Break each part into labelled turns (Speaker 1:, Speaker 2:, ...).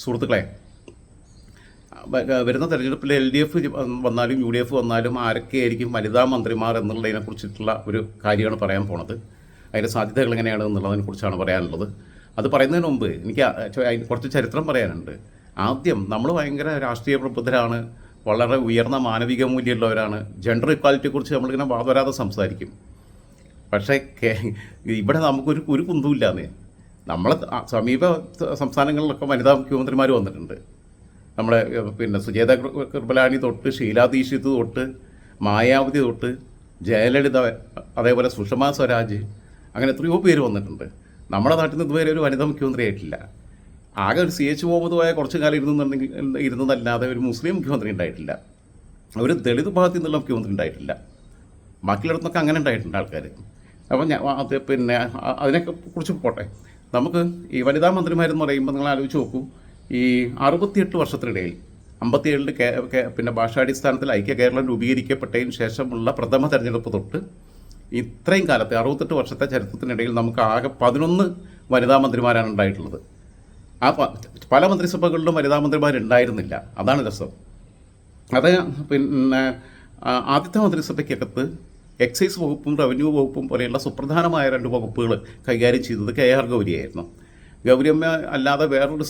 Speaker 1: സുഹൃത്തുക്കളെ വരുന്ന തെരഞ്ഞെടുപ്പിൽ എൽ ഡി എഫ് വന്നാലും യു ഡി എഫ് വന്നാലും ആരൊക്കെയായിരിക്കും വനിതാ മന്ത്രിമാർ എന്നുള്ളതിനെ കുറിച്ചിട്ടുള്ള ഒരു കാര്യമാണ് പറയാൻ പോണത്. അതിന്റെ സാധ്യതകൾ എങ്ങനെയാണ് എന്നുള്ളതിനെ കുറിച്ചാണ് പറയാനുള്ളത്. അത് പറയുന്നതിന് മുമ്പ് എനിക്ക് കുറച്ച് ചരിത്രം പറയാനുണ്ട്. ആദ്യം നമ്മൾ ഭയങ്കര രാഷ്ട്രീയ പ്രബുദ്ധരാണ് വളരെ ഉയർന്ന മാനവിക മൂല്യമുള്ളവരാണ്. ജെൻഡർ ഇക്വാലിറ്റിയെക്കുറിച്ച് നമ്മളിങ്ങനെ വാതരാതെ സംസാരിക്കും. പക്ഷേ ഇവിടെ നമുക്കൊരു ഒരു കുന്തുമില്ലാന്നേ നമ്മളെ ത- സമീപ സംസ്ഥാനങ്ങളിലൊക്കെ വനിതാ മുഖ്യമന്ത്രിമാർ വന്നിട്ടുണ്ട്. നമ്മുടെ പിന്നെ സുജേത കൃപലാനി തൊട്ട് ഷീലാ ദീക്ഷിത് തൊട്ട് മായാവതി തൊട്ട് ജയലളിത അതേപോലെ സുഷമ സ്വരാജ് അങ്ങനെ എത്രയോ പേര് വന്നിട്ടുണ്ട്. നമ്മുടെ നാട്ടിൽ നിന്ന് ഇതുവരെ ഒരു വനിതാ മുഖ്യമന്ത്രി ആയിട്ടില്ല. ആകെ ഒരു സി എച്ച് മുഹമ്മദുമായ കുറച്ച് കാലം ഇരുന്നുണ്ടെങ്കിൽ ഇരുന്നതല്ലാതെ ഒരു മുസ്ലിം മുഖ്യമന്ത്രി ഉണ്ടായിട്ടില്ല. ഒരു ദളിത് ഭാഗത്തു നിന്നുള്ള മുഖ്യമന്ത്രി ഉണ്ടായിട്ടില്ല. ബാക്കിയുള്ളിടത്തൊക്കെ അങ്ങനെ ഉണ്ടായിട്ടുണ്ട് ആൾക്കാർ അപ്പം ഞാൻ പിന്നെ അതിനൊക്കെ അതിനെയൊക്കെ കുറിച്ച് പോട്ടെ. നമുക്ക് ഈ വനിതാ മന്ത്രിമാരെന്ന് പറയുമ്പോൾ നിങ്ങൾ ആലോചിച്ച് നോക്കൂ. ഈ അറുപത്തിയെട്ട് വർഷത്തിനിടയിൽ അമ്പത്തിയേഴിൽ പിന്നെ ഭാഷാടിസ്ഥാനത്തിൽ ഐക്യ കേരളം രൂപീകരിക്കപ്പെട്ടതിന് ശേഷമുള്ള പ്രഥമ തെരഞ്ഞെടുപ്പ് തൊട്ട് ഇത്രയും കാലത്തെ അറുപത്തെട്ട് വർഷത്തെ ചരിത്രത്തിനിടയിൽ നമുക്ക് ആകെ പതിനൊന്ന് വനിതാ മന്ത്രിമാരാണ് ഉണ്ടായിട്ടുള്ളത്. ആ പല മന്ത്രിസഭകളിലും വനിതാ മന്ത്രിമാരുണ്ടായിരുന്നില്ല. അതാണ് രസം. അത് പിന്നെ ആദ്യത്തെ മന്ത്രിസഭയ്ക്കകത്ത് എക്സൈസ് വകുപ്പും റവന്യൂ വകുപ്പും പോലെയുള്ള സുപ്രധാനമായ രണ്ട് വകുപ്പുകൾ കൈകാര്യം ചെയ്തത് കെ ആർ ഗൗരിയായിരുന്നു. ഗൗരിയമ്മ അല്ലാതെ വേറൊരു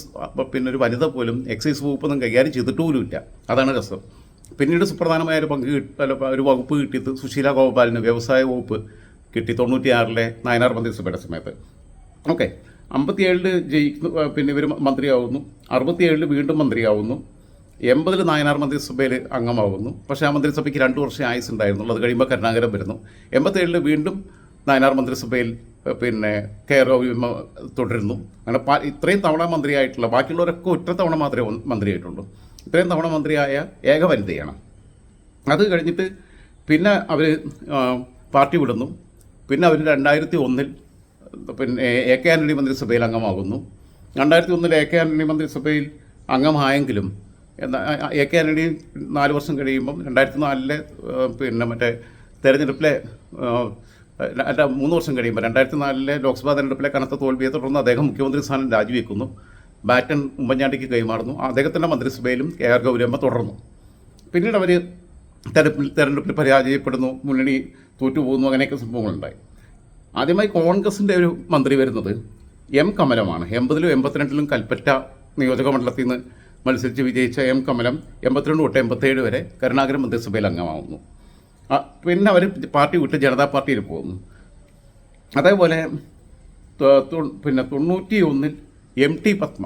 Speaker 1: പിന്നെ ഒരു വനിത പോലും എക്സൈസ് വകുപ്പൊന്നും കൈകാര്യം ചെയ്തിട്ട് അതാണ് രസം. പിന്നീട് സുപ്രധാനമായ ഒരു പങ്ക് അല്ല, ഒരു വകുപ്പ് കിട്ടിയത് സുശീല ഗോപാലിന് വ്യവസായ വകുപ്പ് കിട്ടി തൊണ്ണൂറ്റിയാറിലെ നയനാർ മന്ത്രിസഭയുടെ സമയത്ത്. ഓക്കെ അമ്പത്തിയേഴിൽ ജയിക്കുന്നു പിന്നെ ഇവർ മന്ത്രിയാവുന്നു. അറുപത്തിയേഴിൽ വീണ്ടും മന്ത്രിയാവുന്നു. എൺപതിൽ നായനാർ മന്ത്രിസഭയിൽ അംഗമാകുന്നു പക്ഷേ ആ മന്ത്രിസഭയ്ക്ക് രണ്ട് വർഷം ആയുസ് ഉണ്ടായിരുന്നുള്ളൂ അത് കഴിയുമ്പോൾ കരുണാകരം വരുന്നു. എൺപത്തേഴിൽ വീണ്ടും നായനാർ മന്ത്രിസഭയിൽ പിന്നെ കെ. വിമ തുടരുന്നു. അങ്ങനെ ഇത്രയും തവണ മന്ത്രിയായിട്ടുള്ള ബാക്കിയുള്ളവരൊക്കെ ഒറ്റ തവണ മാത്രമേ മന്ത്രിയായിട്ടുള്ളൂ. ഇത്രയും തവണ മന്ത്രിയായ ഏക വനിതയാണ്. അത് കഴിഞ്ഞിട്ട് പിന്നെ അവർ പാർട്ടി വിടുന്നു. പിന്നെ അവർ രണ്ടായിരത്തി ഒന്നിൽ പിന്നെ എ കെ ആന്റണി മന്ത്രിസഭയിൽ അംഗമാകുന്നു. രണ്ടായിരത്തി ഒന്നിൽ എ കെ ആന്റണി മന്ത്രിസഭയിൽ അംഗമായെങ്കിലും എ കെ ആന്റണി നാല് വർഷം കഴിയുമ്പം രണ്ടായിരത്തി നാലിലെ പിന്നെ മറ്റേ തെരഞ്ഞെടുപ്പിലെ അല്ല മൂന്ന് വർഷം കഴിയുമ്പോൾ രണ്ടായിരത്തി നാലിലെ ലോക്സഭാ തെരഞ്ഞെടുപ്പിലെ കനത്ത തോൽവിയെ തുടർന്ന് അദ്ദേഹം മുഖ്യമന്ത്രി സ്ഥാനം രാജിവെക്കുന്നു. ബാറ്റൻ ഉമ്മൻചാണ്ടിക്ക് കൈമാറുന്നു. അദ്ദേഹത്തിന്റെ മന്ത്രിസഭയിലും കെ ആർ ഗൗരിയമ്മ തുടർന്നു. പിന്നീട് അവർ തെരഞ്ഞെടുപ്പിൽ തെരഞ്ഞെടുപ്പിൽ പരാജയപ്പെടുന്നു മുന്നണി തോറ്റുപോകുന്നു അങ്ങനെയൊക്കെ സംഭവങ്ങളുണ്ടായി. ആദ്യമായി കോൺഗ്രസിന്റെ ഒരു മന്ത്രി വരുന്നത് എം കമലമാണ്. എൺപതിലും എൺപത്തിരണ്ടിലും കൽപ്പറ്റ നിയോജക മണ്ഡലത്തിൽ നിന്ന് മത്സരിച്ച് വിജയിച്ച എം കമലം എൺപത്തിരണ്ട് തൊട്ട് എൺപത്തേഴ് വരെ കരുണാകരൻ മന്ത്രിസഭയിൽ അംഗമാവുന്നു. പിന്നെ അവർ പാർട്ടി വിട്ട് ജനതാ പാർട്ടിയിൽ പോകുന്നു. അതേപോലെ പിന്നെ തൊണ്ണൂറ്റി ഒന്നിൽ എം ടി പത്മ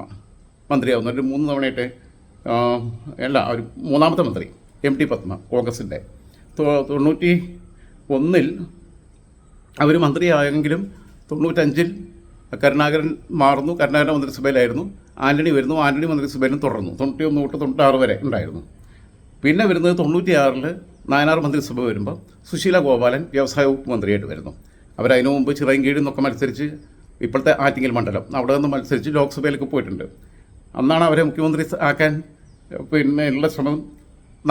Speaker 1: മന്ത്രിയാവുന്നു. ഒരു മൂന്ന് തവണയായിട്ട് അല്ല ഒരു മൂന്നാമത്തെ മന്ത്രി എം ടി പത്മ കോൺഗ്രസിന്റെ. തൊണ്ണൂറ്റി ഒന്നിൽ അവർ മന്ത്രിയായെങ്കിലും തൊണ്ണൂറ്റഞ്ചിൽ കരുണാകരൻ മാറുന്നു കരുണാകരൻ മന്ത്രിസഭയിലായിരുന്നു ആന്റണി വരുന്നു ആന്റണി മന്ത്രിസഭയിലും തുടർന്നു. തൊണ്ണൂറ്റി ഒന്ന് തൊട്ട് തൊണ്ണൂറ്റാറ് വരെ ഉണ്ടായിരുന്നു. പിന്നെ വരുന്നത് തൊണ്ണൂറ്റിയാറിൽ നായനാർ മന്ത്രിസഭ വരുമ്പോൾ സുശീല ഗോപാലൻ വ്യവസായ വകുപ്പ് മന്ത്രിയായിട്ട് വരുന്നു. അവരതിനു മുമ്പ് ചിറയൻകീഴിൽ നിന്നൊക്കെ മത്സരിച്ച് ഇപ്പോഴത്തെ ആറ്റിങ്ങൽ മണ്ഡലം അവിടെ നിന്ന് മത്സരിച്ച് ലോക്സഭയിലേക്ക് പോയിട്ടുണ്ട്. അന്നാണ് അവരെ മുഖ്യമന്ത്രി ആക്കാൻ പിന്നെ ഉള്ള ശ്രമം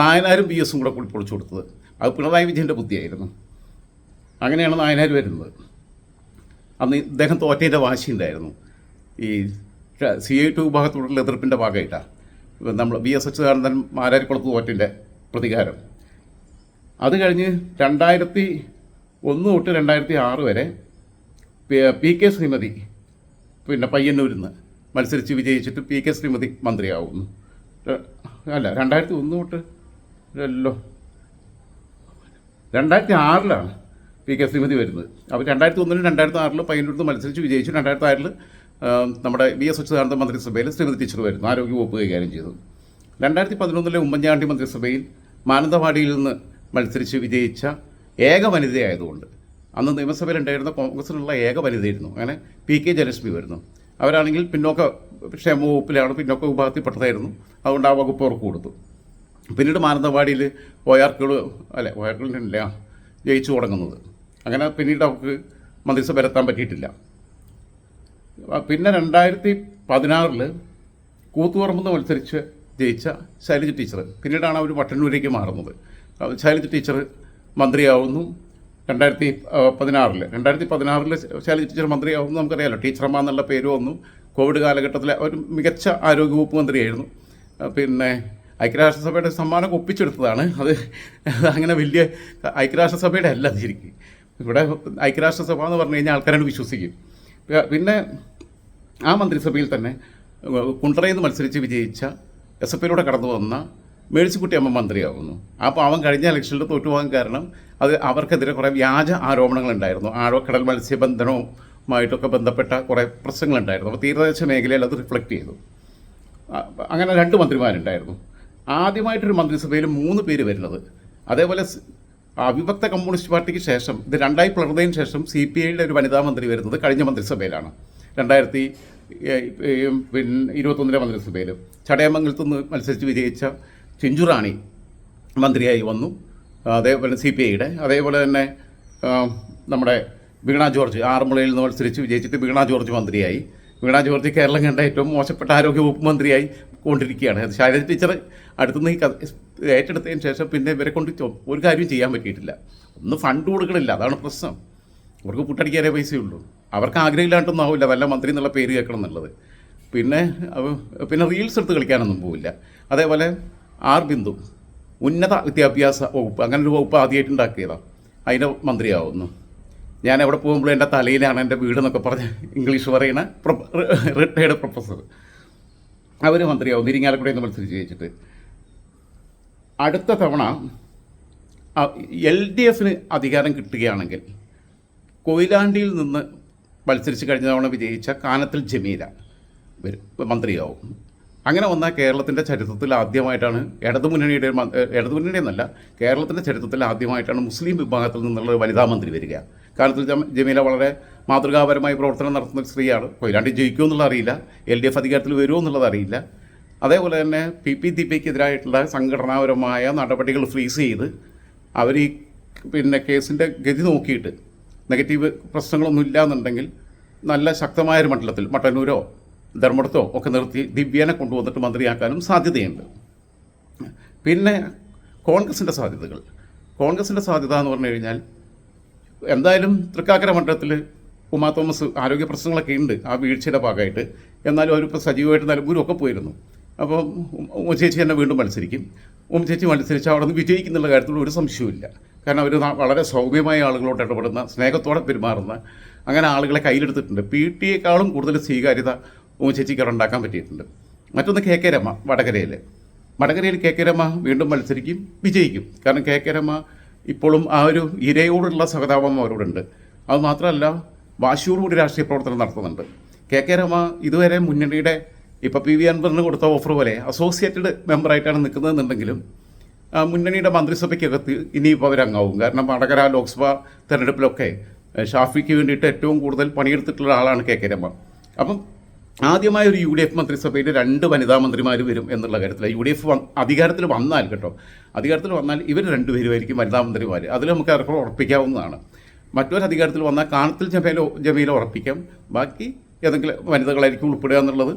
Speaker 1: നായനാരും പി എസും കൂടെ കൂടി പൊളിച്ചു കൊടുത്തത്. അത് പിണറായി വിജയന്റെ ബുദ്ധിയായിരുന്നു. അങ്ങനെയാണ് നായനാർ വരുന്നത്. അന്ന് ഇദ്ദേഹം തോറ്റേന്റെ വാശിയുണ്ടായിരുന്നു. ഈ സി ഐ ടു വിഭാഗത്തോടുള്ള എതിർപ്പിന്റെ ഭാഗമായിട്ടാണ് നമ്മൾ വി എസ് അച്യുതാനന്ദൻ മാരാരിക്കുളത്ത് തോറ്റിന്റെ പ്രതികാരം. അത് കഴിഞ്ഞ് രണ്ടായിരത്തി ഒന്ന് തൊട്ട് രണ്ടായിരത്തി ആറ് വരെ പി കെ ശ്രീമതി പിന്നെ പയ്യന്നൂരിൽ നിന്ന് മത്സരിച്ച് വിജയിച്ചിട്ട് പി കെ ശ്രീമതി മന്ത്രിയാവുന്നു. അല്ല രണ്ടായിരത്തി ഒന്ന് തൊട്ട് അല്ലോ രണ്ടായിരത്തി ആറിലാണ് പി കെ ശ്രീമതി വരുന്നത്. അവർ രണ്ടായിരത്തി ഒന്നിലും രണ്ടായിരത്തി ആറിൽ പയ്യന്നൂർത്ത് മത്സരിച്ച് വിജയിച്ചു. രണ്ടായിരത്തി ആറിൽ നമ്മുടെ വി എസ് അച്യുതാനന്ദ മന്ത്രിസഭയിൽ ശ്രീമതി ടീച്ചർ വരുന്നു ആരോഗ്യ വകുപ്പ് കൈകാര്യം ചെയ്തു. രണ്ടായിരത്തി പതിനൊന്നിലെ ഉമ്മൻചാണ്ടി മന്ത്രിസഭയിൽ മാനന്തവാടിയിൽ നിന്ന് മത്സരിച്ച് വിജയിച്ച ഏക വനിതയായതുകൊണ്ട് അന്ന് നിയമസഭയിൽ ഉണ്ടായിരുന്ന കോൺഗ്രസിനുള്ള ഏക വനിതയായിരുന്നു. അങ്ങനെ പി കെ ജയലക്ഷ്മി വരുന്നു. അവരാണെങ്കിൽ പിന്നോക്ക ക്ഷേമ വകുപ്പിലാണ് പിന്നോക്ക വിഭാഗത്തിൽപ്പെട്ടതായിരുന്നു. അതുകൊണ്ട് ആ വകുപ്പ് അവർക്ക് കൊടുത്തു. പിന്നീട് മാനന്തവാടിയിൽ ഒയാർക്കുകൾ അല്ലെ ഒയാർക്കുകളിലല്ല ജയിച്ചു തുടങ്ങുന്നത്. അങ്ങനെ പിന്നീട് അവർക്ക് മന്ത്രിസഭ എത്താൻ പറ്റിയിട്ടില്ല. പിന്നെ രണ്ടായിരത്തി പതിനാറിൽ കൂത്തുപറമ്പെന്ന് മത്സരിച്ച് ജയിച്ച ശൈലജ ടീച്ചർ. പിന്നീടാണ് അവർ വട്ടന്നൂരേക്ക് മാറുന്നത്. ശൈലജ ടീച്ചർ മന്ത്രിയാവുന്നു. രണ്ടായിരത്തി പതിനാറിൽ രണ്ടായിരത്തി പതിനാറിൽ ശൈലജ ടീച്ചർ മന്ത്രിയാവുന്നു നമുക്കറിയാലോ. ടീച്ചർമാർ എന്നുള്ള പേര് വന്നു. കോവിഡ് കാലഘട്ടത്തിലെ ഒരു മികച്ച ആരോഗ്യവകുപ്പ് മന്ത്രിയായിരുന്നു. പിന്നെ ഐക്യരാഷ്ട്രസഭയുടെ സമ്മാനം ഒപ്പിച്ചെടുത്തതാണ്. അത് അങ്ങനെ വലിയ ഐക്യരാഷ്ട്രസഭയുടെ അല്ല ശരിക്കും ഇവിടെ ഐക്യരാഷ്ട്രസഭ എന്ന് പറഞ്ഞു കഴിഞ്ഞാൽ ആൾക്കാരോട് വിശ്വസിക്കും. പിന്നെ ആ മന്ത്രിസഭയിൽ തന്നെ കുണ്ടറയിൽ നിന്ന് മത്സരിച്ച് വിജയിച്ച എസ് എഫ് ഐയിലൂടെ കടന്നു വന്ന മേഴ്സിക്കുട്ടി അമ്മ മന്ത്രിയാകുന്നു അപ്പോൾ അവൻ കഴിഞ്ഞ ഇലക്ഷനിൽ തോറ്റുപോകാൻ കാരണം അത് അവർക്കെതിരെ കുറേ വ്യാജ ആരോപണങ്ങളുണ്ടായിരുന്നു. ആഴക്കടൽ മത്സ്യബന്ധനവുമായിട്ടൊക്കെ ബന്ധപ്പെട്ട കുറേ പ്രശ്നങ്ങളുണ്ടായിരുന്നു. അപ്പോൾ തീരദേശ മേഖലയിൽ അത് റിഫ്ലക്റ്റ് ചെയ്തു. അങ്ങനെ രണ്ട് മന്ത്രിമാരുണ്ടായിരുന്നു. ആദ്യമായിട്ടൊരു മന്ത്രിസഭയിൽ മൂന്ന് പേര് വരുന്നത്. അതേപോലെ അവിഭക്ത കമ്മ്യൂണിസ്റ്റ് പാർട്ടിക്ക് ശേഷം ഇത് രണ്ടായി പിളർന്നതിന് ശേഷം സി പി ഐയുടെ ഒരു വനിതാ മന്ത്രി വരുന്നത് കഴിഞ്ഞ മന്ത്രിസഭയിലാണ്. രണ്ടായിരത്തി പിന്നെ ഇരുപത്തൊന്നിലെ മന്ത്രിസഭയിൽ. ചടയമംഗലത്ത് നിന്ന് മത്സരിച്ച് വിജയിച്ച ചിഞ്ചുറാണി മന്ത്രിയായി വന്നു. അതേപോലെ സി പി ഐയുടെ. അതേപോലെ തന്നെ നമ്മുടെ വീണ ജോർജ് ആറന്മുളയിൽ നിന്ന് മത്സരിച്ച് വിജയിച്ചിട്ട് വീണ ജോർജ് മന്ത്രിയായി. വീണ ജോർജ് കേരളം കണ്ട ഏറ്റവും മോശപ്പെട്ട ആരോഗ്യവകുപ്പ് മന്ത്രിയായി കൊണ്ടിരിക്കുകയാണ്. ശൈലജ ടീച്ചർ അടുത്തുനിന്ന് ഈ ഏറ്റെടുത്തതിന് ശേഷം പിന്നെ ഇവരെ കൊണ്ട് ഒരു കാര്യം ചെയ്യാൻ പറ്റിയിട്ടില്ല. ഒന്ന് ഫണ്ട് കൊടുക്കണില്ല. അതാണ് പ്രശ്നം. അവർക്ക് പുട്ടടിക്കാനേ പൈസയുള്ളൂ. അവർക്ക് ആഗ്രഹമില്ലാണ്ടൊന്നും ആവില്ല. വല്ല മന്ത്രി എന്നുള്ള പേര് കേൾക്കണം എന്നുള്ളത്. പിന്നെ പിന്നെ റീൽസ് എടുത്ത് കളിക്കാനൊന്നും പോവില്ല. അതേപോലെ ആർ ബിന്ദു ഉന്നത വിദ്യാഭ്യാസ വകുപ്പ് അങ്ങനെ ഒരു വകുപ്പ് ആദ്യമായിട്ട് ഉണ്ടാക്കിയതാണ് അതിന്റെ മന്ത്രിയാവുന്നു. ഞാൻ എവിടെ പോകുമ്പോഴും എന്റെ തലയിലാണ് എന്റെ വീട് എന്നൊക്കെ പറഞ്ഞ് ഇംഗ്ലീഷ് പറയുന്ന റിട്ടയർഡ് പ്രൊഫസർ. അവർ മന്ത്രിയാവും ഇരിങ്ങാലക്കുടയിൽ നിന്ന് മത്സരിച്ച് ജയിച്ചിട്ട്. അടുത്ത തവണ എൽ ഡി എഫിന് അധികാരം കിട്ടുകയാണെങ്കിൽ കൊയിലാണ്ടിയിൽ നിന്ന് മത്സരിച്ച് കഴിഞ്ഞ തവണ വിജയിച്ച കാനത്തിൽ ജമീല മന്ത്രിയാവും. അങ്ങനെ വന്നാൽ കേരളത്തിന്റെ ചരിത്രത്തിൽ ആദ്യമായിട്ടാണ് ഇടതുമുന്നണിയുടെ ഇടതുമുന്നണി എന്നല്ല കേരളത്തിന്റെ ചരിത്രത്തിൽ ആദ്യമായിട്ടാണ് മുസ്ലിം വിഭാഗത്തിൽ നിന്നുള്ള വനിതാ മന്ത്രി വരിക. കാനത്തിൽ ജമീല വളരെ മാതൃകാപരമായി പ്രവർത്തനം നടത്തുന്ന സ്ത്രീയാണ്. കൊയിലാണ്ടി ജയിക്കുമോ എന്നുള്ള അറിയില്ല എൽ ഡി എഫ് അധികാരത്തിൽ വരുമോ എന്നുള്ളത് അറിയില്ല. അതേപോലെ തന്നെ പി പി ദീപയ്ക്കെതിരായിട്ടുള്ള സംഘടനാപരമായ നടപടികൾ ഫ്രീസ് ചെയ്ത് അവർ ഈ പിന്നെ കേസിന്റെ ഗതി നോക്കിയിട്ട് നെഗറ്റീവ് പ്രശ്നങ്ങളൊന്നും ഇല്ല എന്നുണ്ടെങ്കിൽ നല്ല ശക്തമായൊരു മണ്ഡലത്തിൽ മട്ടന്നൂരോ ധർമ്മടത്തോ ഒക്കെ നിർത്തി ദിവ്യനെ കൊണ്ടുവന്നിട്ട് മന്ത്രിയാക്കാനും സാധ്യതയുണ്ട്. പിന്നെ കോൺഗ്രസിന്റെ സാധ്യതകൾ. കോൺഗ്രസിന്റെ സാധ്യത എന്ന് പറഞ്ഞു കഴിഞ്ഞാൽ എന്തായാലും തൃക്കാക്കര മണ്ഡലത്തിൽ ഉമാ തോമസ് ആരോഗ്യ പ്രശ്നങ്ങളൊക്കെ ഉണ്ട് ആ വീഴ്ചയുടെ ഭാഗമായിട്ട്. എന്നാലും അവരിപ്പോൾ സജീവമായിട്ട് നിലമ്പൂരും ഒക്കെ പോയിരുന്നു. അപ്പോൾ ഉമ്മ ചേച്ചി തന്നെ വീണ്ടും മത്സരിക്കും. ഉമ്മ ചേച്ചി മത്സരിച്ച് അവിടെ നിന്ന് വിജയിക്കുന്നുള്ള കാര്യത്തിൽ ഒരു സംശയവുമില്ല. കാരണം അവർ വളരെ സൗമ്യമായ ആളുകളോട് ഇടപെടുന്ന സ്നേഹത്തോടെ പെരുമാറുന്ന അങ്ങനെ ആളുകളെ കയ്യിലെടുത്തിട്ടുണ്ട്. പി ടിയേക്കാളും കൂടുതൽ സ്വീകാര്യത ഉമ്മ ചേച്ചിക്ക് അവിടെ ഉണ്ടാക്കാൻ പറ്റിയിട്ടുണ്ട്. മറ്റൊന്ന് കെ കെ രമ വടകരയിൽ വടകരയിൽ കെ കെ രമ വീണ്ടും മത്സരിക്കും വിജയിക്കും. കാരണം കെ കെ രമ ഇപ്പോഴും ആ ഒരു ഇരയോടുള്ള സഹതാപം അവരോടുണ്ട്. അത് മാത്രമല്ല വാശിയോടുകൂടി രാഷ്ട്രീയ പ്രവർത്തനം നടത്തുന്നുണ്ട്. കെ കെ രമ ഇതുവരെ മുന്നണിയുടെ ഇപ്പോൾ പി വി അൻവറിന് കൊടുത്ത ഓഫർ പോലെ അസോസിയേറ്റഡ് മെമ്പറായിട്ടാണ് നിൽക്കുന്നതെന്നുണ്ടെങ്കിലും മുന്നണിയുടെ മന്ത്രിസഭയ്ക്കകത്ത് ഇനിയിപ്പോൾ അവരങ്ങാവും. കാരണം വടകര ലോക്സഭാ തെരഞ്ഞെടുപ്പിലൊക്കെ ഷാഫിക്ക് വേണ്ടിയിട്ട് ഏറ്റവും കൂടുതൽ പണിയെടുത്തിട്ടുള്ള ആളാണ് കെ കെ രമ. അപ്പം ആദ്യമായ ഒരു യു ഡി എഫ് മന്ത്രിസഭയിൽ രണ്ട് വനിതാ മന്ത്രിമാർ വരും എന്നുള്ള കാര്യത്തിൽ യു ഡി എഫ് അധികാരത്തിൽ വന്നാൽ കേട്ടോ അധികാരത്തിൽ വന്നാൽ ഇവർ രണ്ടുപേരുമായിരിക്കും വനിതാ മന്ത്രിമാർ അതിൽ നമുക്ക് ഏറെക്കുറെ ഉറപ്പിക്കാവുന്നതാണ്. മറ്റൊരു അധികാരത്തിൽ വന്നാൽ കാണത്തിൽ ജമീല ജമീല ഉറപ്പിക്കാം. ബാക്കി ഏതെങ്കിലും വനിതകളായിരിക്കും ഉൾപ്പെടുക എന്നുള്ളത്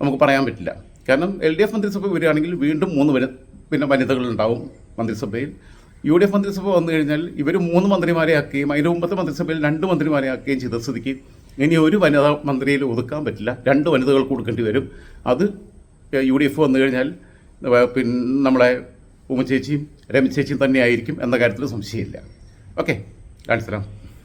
Speaker 1: നമുക്ക് പറയാൻ പറ്റില്ല. കാരണം എൽ ഡി എഫ് മന്ത്രിസഭ വരികയാണെങ്കിൽ വീണ്ടും മൂന്ന് വനി പിന്നെ വനിതകളുണ്ടാവും മന്ത്രിസഭയിൽ. യു ഡി എഫ് മന്ത്രിസഭ വന്നു കഴിഞ്ഞാൽ ഇവർ മൂന്ന് മന്ത്രിമാരെ ആക്കുകയും അതിന് മുമ്പത്തെ മന്ത്രിസഭയിൽ രണ്ട് മന്ത്രിമാരെ ആക്കുകയും ചെയ്ത സ്ഥിതിക്ക് ഇനി ഒരു വനിതാ മന്ത്രിയിൽ ഒതുക്കാൻ പറ്റില്ല. രണ്ട് വനിതകൾ കൊടുക്കേണ്ടി വരും. അത് യു ഡി എഫ് വന്നു കഴിഞ്ഞാൽ പിന്നെ നമ്മളെ ഉമ്മ ചേച്ചിയും രമ ചേച്ചിയും തന്നെയായിരിക്കും എന്ന കാര്യത്തിൽ സംശയമില്ല. ഓക്കെ കാണിച്ചു തരാം.